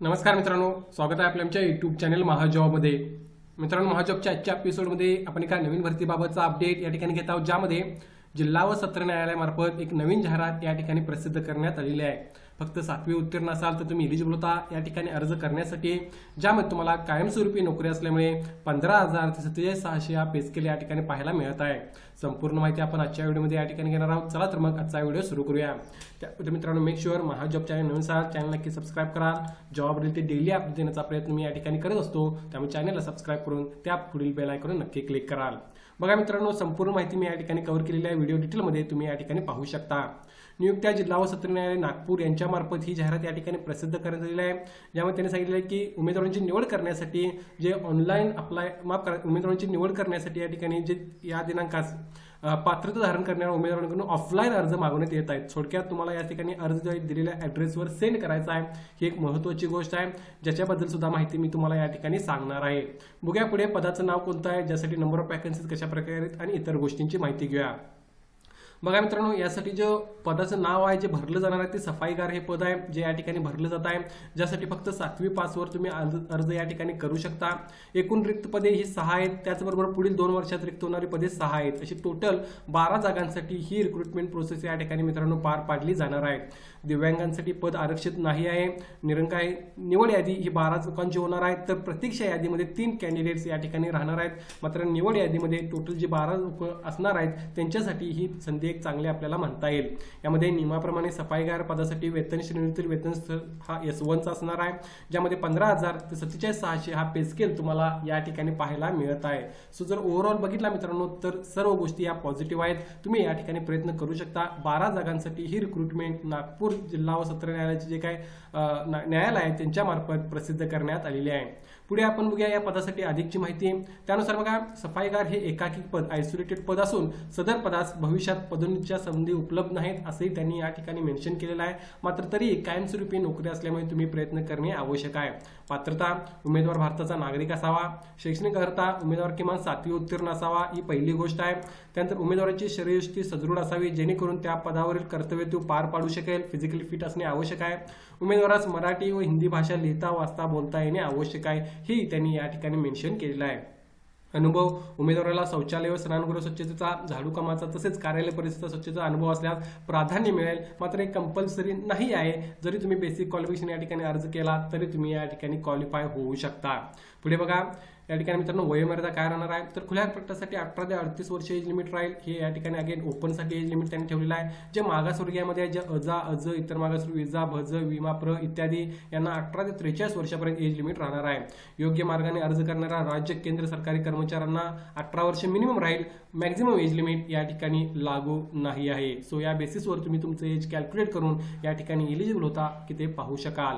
नमस्कार मित्रांनो स्वागत आहे आपल्या आमच्या युट्यूब चॅनल महाजॉबमध्ये मित्रांनो महाजॉबच्या आजच्या एपिसोडमध्ये आपण एका नवीन भरतीबाबतचा अपडेट या ठिकाणी घेत आहोत ज्यामध्ये जिल्हा व सत्र न्यायालयामार्फत एक नवीन जाहिरात या ठिकाणी प्रसिद्ध करण्यात आलेली आहे. फक्त सातवी उत्तीर्ण असाल तर तुम्ही इलिजिबल होता. या ठिकाणी अर्ज करण्यासाठी ज्यामध्ये तुम्हाला कायमस्वरूपी नोकरी असल्यामुळे पंधरा हजार ते सत्तेचाळीस सहाशे हा पे स्केल या ठिकाणी पाहायला मिळत आहे. संपूर्ण माहिती आपण आजच्या व्हिडिओमध्ये या ठिकाणी घेणार आहोत. चला तर मग आजचा व्हिडिओ सुरू करूया. त्या मित्रांनो मेक शुअर महाजॉब चॅनल नवीन असाल चॅनल नक्की सबस्क्राईब करा. जॉब रिलेटेड डेली अपडेट देण्याचा प्रयत्न मी या ठिकाणी करत असतो. त्यामुळे चॅनलला सबस्क्राईब करून त्या पुढील बेल आयकॉन नक्की क्लिक कराल. बघा मित्रांनो संपूर्ण माहिती मी या ठिकाणी कव्हर केलेली आहे. व्हिडिओ डिटेलमध्ये तुम्ही या ठिकाणी पाहू शकता. नियुक्त्या जिल्हा व सत्र न्यायालय नागपूर यांच्या यांच्यामार्फत ही जाहिरात या ठिकाणी प्रसिद्ध करण्यात आलेली आहे. ज्यामध्ये त्यांनी सांगितलं आहे की उमेदवारांची निवड करण्यासाठी जे ऑनलाईन अप्लाय माफ करा उमेदवारांची निवड करण्यासाठी या ठिकाणी जे या दिनांकास पात्रता धारण करणाऱ्या उमेदवारांकडून ऑफलाईन अर्ज मागवण्यात येत आहेत. थोडक्यात तुम्हाला या ठिकाणी अर्ज जो आहे दिलेल्या ॲड्रेसवर सेंड करायचा आहे. ही एक महत्त्वाची गोष्ट आहे. ज्याच्याबद्दल सुद्धा माहिती मी तुम्हाला या ठिकाणी सांगणार आहे. बघूया पुढे पदाचं नाव कोणतं आहे ज्यासाठी नंबर ऑफ वॅकन्सीज कशा प्रकारे आहेत आणि इतर गोष्टींची माहिती घेऊया. बघा मित्रांनो यासाठी जो पदाचं नाव आहे जे भरलं जाणार आहे ते सफाईगार हे पद आहे जे या ठिकाणी भरलं जात आहे. ज्यासाठी फक्त सातवी पासवर तुम्ही अर्ज अर्ज या ठिकाणी करू शकता. एकूण रिक्त पदे ही सहा आहेत. त्याचबरोबर पुढील दोन वर्षात रिक्त होणारी पदे सहा आहेत. अशी टोटल बारा जागांसाठी ही रिक्रुटमेंट प्रोसेस या ठिकाणी मित्रांनो पार पाडली जाणार आहे. दिव्यांगांसाठी पद आरक्षित नाही आहे. निरंकाय निवड यादी ही बारा लोकांची होणार आहे. तर प्रतीक्षा यादीमध्ये तीन कॅन्डिडेट्स या ठिकाणी राहणार आहेत. मात्र निवड यादीमध्ये टोटल जे बारा लोक असणार आहेत त्यांच्यासाठी ही संधी एक चांगले आपल्याला म्हणता येईल. यामध्ये नियमाप्रमाणे सफाईगार पदासाठी वेतन श्रेणीतील वेतन हा एस वनचा असणार आहे. ज्यामध्ये पंधरा हजार ते सत्तेचाळीस सहाशे हा पे स्केल तुम्हाला या ठिकाणी पाहायला मिळत आहे. सो जर ओव्हरऑल बघितला मित्रांनो तर सर्व गोष्टी या पॉझिटिव्ह आहेत. तुम्ही या ठिकाणी प्रयत्न करू शकता. बारा जागांसाठी ही रिक्रुटमेंट नागपूर जिल्हा व सत्र न्यायालयाचे जे काय न्यायालय आहे त्यांच्यामार्फत प्रसिद्ध करण्यात आलेली आहे. पुढे आपण बघूया या पदासाठी अधिकची माहिती. त्यानुसार बघा सफाईगार हे एकाकी पद आयसोलेटेड पद असून सदर पदास भविष्यात पद पदोन्नतीच्या संधी उपलब्ध नाहीत असंही त्यांनी या ठिकाणी मेन्शन केलेलं आहे. मात्र तरी कायमस्वरूपी नोकरी असल्यामुळे तुम्ही प्रयत्न करणे आवश्यक आहे. पात्रता उमेदवार भारताचा नागरिक असावा. शैक्षणिक अर्हता उमेदवार किमान सातवी उत्तीर्ण असावा ही पहिली गोष्ट आहे. त्यानंतर उमेदवाराची शरीरयष्टी सदृढ असावी जेणेकरून त्या पदावरील कर्तव्य तो पार पाडू शकेल फिजिकली फिट असणे आवश्यक आहे. उमेदवारास मराठी व हिंदी भाषा लिहिता वाचता बोलता येणे आवश्यक आहे ही त्यांनी या ठिकाणी मेन्शन केलेलं आहे. अनुभव उमेदवाराला शौचालय व स्नानगृह स्वच्छतेचा झाडू कामाचा तसेच कार्यालय परिसराचा स्वच्छतेचा अनुभव असल्यास प्राधान्य मिळेल. मात्र हे कंपल्सरी नाही आहे. जरी तुम्ही बेसिक क्वालिफिकेशन या ठिकाणी अर्ज केला तरी तुम्ही या ठिकाणी क्वालिफाय होऊ शकता. पुढे बघा. या ठिकाणी मित्रांनो वयोमर्यादा काय राहणार आहे? तर खुल्या प्रकटासाठी अठरा ते अडतीस वर्ष एज लिमिट राहील. हे या ठिकाणी अगेन ओपनसाठी एज लिमिट त्यांनी ठेवलेलं आहे. जे मागासवर्गीयामध्ये आहे, जे अजा अज इतर मागासवर्ग विजा भज विमा प्र इत्यादी यांना अठरा ते त्रेचाळीस वर्षापर्यंत एज लिमिट राहणार आहे. योग्य मार्गाने अर्ज करणाऱ्या राज्य केंद्र सरकारी कर्मचाऱ्यांना अठरा वर्ष मिनिमम राहील. मॅक्झिमम एज लिमिट या ठिकाणी लागू नाही आहे. सो या बेसिसवर तुम्ही तुमचं एज कॅल्क्युलेट करून या ठिकाणी एलिजिबल होता की ते पाहू शकाल.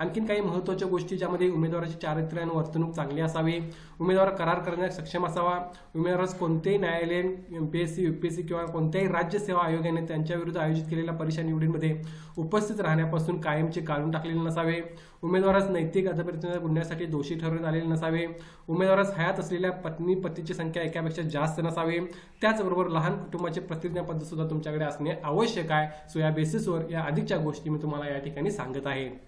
आणखीन काही महत्त्वाच्या गोष्टी ज्यामध्ये उमेदवाराची चारित्र्य आणि वर्तणूक चांगली असावी. उमेदवार करार करण्यास सक्षम असावा. उमेदवारास कोणतेही न्यायालयीन B S C U P S C किंवा कोणत्याही राज्य सेवा आयोगाने त्यांच्या विरुद्ध आयोजित केलेल्या परीक्षा निवडीमध्ये उपस्थित राहण्यापासून कायमचे काढून टाकलेले नसावे. उमेदवारास नैतिक अधपरिचय गुन्ह्यासाठी दोषी ठरवण्यात आलेले नसावे. उमेदवारास हयात असलेल्या पत्नी पतीची संख्या एकापेक्षा जास्त नसावी. त्याचबरोबर लहान कुटुंबाचे प्रतिज्ञापत्र सुद्धा तुमच्याकडे असणे आवश्यक आहे. सो या बेसिसवर या अधिकच्या गोष्टी मी तुम्हाला या ठिकाणी सांगत आहे.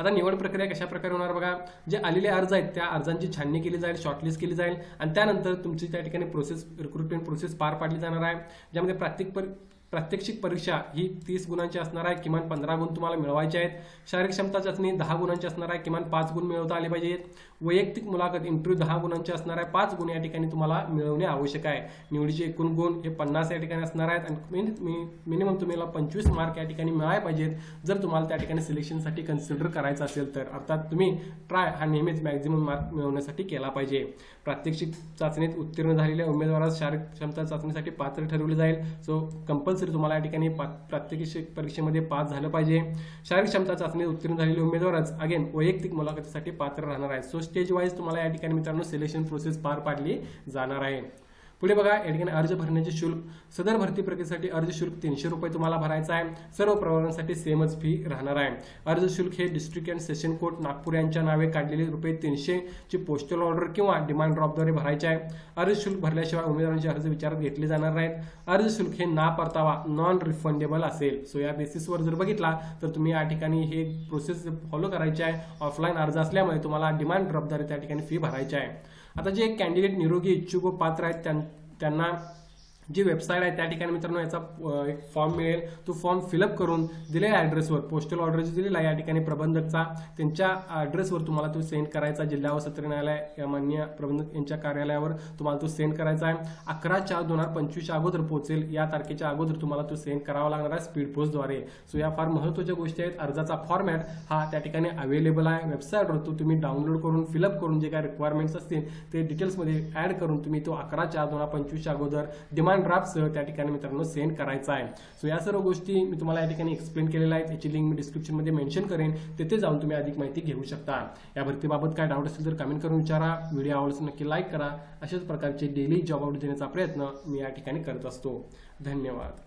आता निवड प्रक्रिया कशा प्रकारे होणार बघा? जे आलेले अर्ज आहेत त्या अर्जांची छाननी केली जाईल शॉर्टलिस्ट केली जाईल. आणि त्यानंतर तुमची त्या ठिकाणी प्रोसेस रिक्रुटमेंट प्रोसेस पार पाडली जाणार आहे. ज्यामध्ये प्रत्येक पर प्रात्यक्षिक परीक्षा ही तीस गुणांची असणार आहे. किमान पंधरा गुण तुम्हाला मिळवायचे आहेत. शारीरिक क्षमता चाचणी दहा गुणांची असणार आहे. किमान पाच गुण मिळवता आले पाहिजेत. वैयक्तिक मुलाखत इंटरव्ह्यू दहा गुणांची असणार आहे. पाच गुण या ठिकाणी तुम्हाला मिळवणे आवश्यक आहे. निवडीचे एकूण गुण हे पन्नास या ठिकाणी असणार आहेत. आणि मिनिमम तुम्हाला पंचवीस मार्क या ठिकाणी मिळाले पाहिजेत. जर तुम्हाला त्या ठिकाणी सिलेक्शनसाठी कन्सिडर करायचं असेल तर. अर्थात तुम्ही ट्राय हा नेहमीच मॅक्झिमम मार्क मिळवण्यासाठी केला पाहिजे. प्रात्यक्षिक चाचणीत उत्तीर्ण झालेल्या उमेदवारास शारीरिक क्षमता चाचणीसाठी पात्र ठरवले जाईल. सो कंपल्सरी तुम्हाला या ठिकाणी पा- प्रात्यक्षिक परीक्षेमध्ये पास झालं पाहिजे. शारीरिक क्षमता चाचणीत उत्तीर्ण झालेले उमेदवारच अगेन वैयक्तिक मुलाखतीसाठी पात्र राहणार आहे सो स्टेज वाईज तुम्हाला या ठिकाणी मित्रांनो सिलेक्शन प्रोसेस पार पाडली जाणार आहे. पुढे बघा या ठिकाणी अर्ज भरण्याचे शुल्क. सदर भरती प्रक्रियेसाठी अर्ज शुल्क तीनशे रुपये तुम्हाला भरायचं आहे. सर्व प्रवर्गांसाठी सेमच फी राहणार आहे. अर्ज शुल्क हे district and session court Nagpur यांच्या नावे काढलेले रुपये तीनशे ची पोस्टल ऑर्डर किंवा डिमांड ड्रॉपद्वारे भरायचे आहे. अर्ज शुल्क भरल्याशिवाय उमेदवारांचे अर्ज विचारात घेतले जाणार नाहीत. अर्ज शुल्क हे ना परतावा नॉन रिफंडेबल असेल. सो या बेसिसवर जर बघितला तर तुम्ही या ठिकाणी हे प्रोसेस फॉलो करायची आहे. ऑफलाईन अर्ज असल्यामुळे तुम्हाला डिमांड ड्रॉपद्वारे त्या ठिकाणी फी भरायची आहे. आता जे कॅन्डिडेट निरोगी इच्छुक व पात्र आहेत त्यां- त्यांना जी वेबसाईट आहे त्या ठिकाणी मित्रांनो याचा एक फॉर्म मिळेल. तो फॉर्म फिलअप करून दिलेल्या ॲड्रेसवर पोस्टल ऑर्डर जो दिलेला आहे या ठिकाणी प्रबंधकचा त्यांच्या ॲड्रेसवर तुम्हाला तो सेंड करायचा जिल्हा व सत्र न्यायालय या मान्य प्रबंधक यांच्या कार्यालयावर तुम्हाला तो सेंड करायचा आहे. अकरा चार दोन हजार पंचवीसच्या अगोदर पोहोचेल. या तारखेच्या अगोदर तुम्हाला तो सेंड करावा लागणार आहे स्पीड पोस्टद्वारे सो या फार महत्त्वाच्या गोष्टी आहेत. अर्जाचा फॉर्मॅट हा त्या ठिकाणी अवेलेबल आहे. वेबसाईटवर तो तुम्ही डाउनलोड करून फिलअप करून जे काय रिक्वायरमेंट्स असतील ते डिटेल्समध्ये ॲड करून तुम्ही तो अकरा चार दोन हजार पंचवीसच्या अगोदर डिमांड ड्राफ्टसह त्या ठिकाणी मित्रांनो सेंड करायचा आहे. सो या सर्व गोष्टी मी तुम्हाला या ठिकाणी एक्सप्लेन केलेल्या आहेत. याची लिंक मी डिस्क्रिप्शनमध्ये मेन्शन करेन. तिथे जाऊन तुम्ही अधिक माहिती घेऊ शकता. या भरतीबाबत काय डाऊट असेल तर कमेंट करून विचारा. व्हिडिओ आवडल्यास नक्की लाईक करा. अशाच प्रकारचे डेली जॉब आउट देण्याचा प्रयत्न मी या ठिकाणी करत असतो. धन्यवाद.